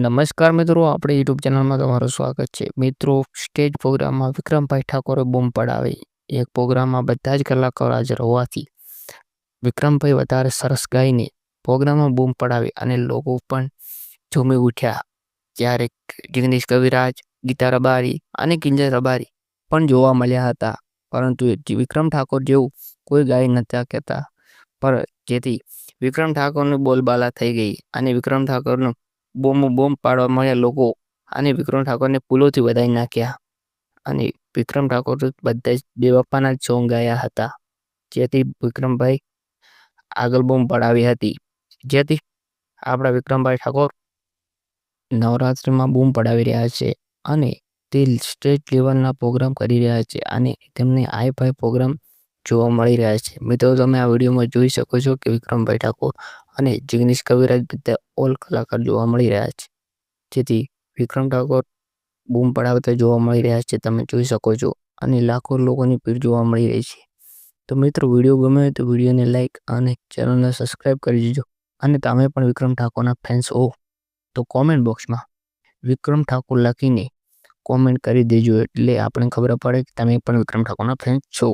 નમસ્કાર મિત્રો, આપણે યુટ્યુબ ચેનલમાં તમારું સ્વાગત છે. મિત્રો, સ્ટેજ પ્રોગ્રામમાં વિક્રમભાઈ ઠાકોરે બૂમ પડાવી. એક પ્રોગ્રામમાં બધા જ કલાકારો હાજર હોવાથી વિક્રમભાઈ વધારે સરસ ગાઈને પ્રોગ્રામમાં બૂમ પડાવી અને લોકો પણ ઝૂમી ઉઠ્યા. ત્યારે જગદીશ કવિરાજ, ગીતા રબારી અને કિંજલ રબારી પણ જોવા મળ્યા હતા. પરંતુ વિક્રમ ઠાકોર જેવું કોઈ ગાઈ નતા કહેતા. પર જેથી વિક્રમ ઠાકોરની બોલબાલા થઈ ગઈ અને વિક્રમ ઠાકોરનું બોમ બોમ્બ પાડવા મળ્યા લોકો અને વિક્રમ ઠાકોરને પુલોથી વધાવી નાખ્યા. અને વિક્રમ ઠાકોર બધા જ દેવપ્પાના જ સોંગ ગાયા હતા. જેથી વિક્રમભાઈ આગળ બોમ્બ પડાવી હતી. જેથી આપણા વિક્રમભાઈ ઠાકોર નવરાત્રિમાં બૂમ પડાવી રહ્યા છે અને તે સ્ટેટ લેવલના પ્રોગ્રામ કરી રહ્યા છે. અને તેમને હાઈ ફાઈ પ્રોગ્રામ જોવા મળી રહ્યા છે. મિત્રો, તમે આ વિડીયોમાં જોઈ શકો છો કે વિક્રમભાઈ ઠાકોર અને જિગ્નેશ કવિરાજ બધા ઓલ કલાકાર જોવા મળી રહ્યા છે. જેથી વિક્રમ ઠાકોર બૂમ પડાવતા જોવા મળી રહ્યા છે, તમે જોઈ શકો છો. અને લાખો લોકોની ભીડ જોવા મળી રહી છે. તો મિત્રો, વીડિયો ગમે તો વિડીયોને લાઇક અને ચેનલને સબસ્ક્રાઈબ કરી દેજો. અને તમે પણ વિક્રમ ઠાકોરના ફેન્સ હો, તો કોમેન્ટ બોક્સમાં વિક્રમ ઠાકોર લખીને કોમેન્ટ કરી દેજો. એટલે આપણે ખબર પડે કે તમે પણ વિક્રમ ઠાકોરના ફેન્સ છો.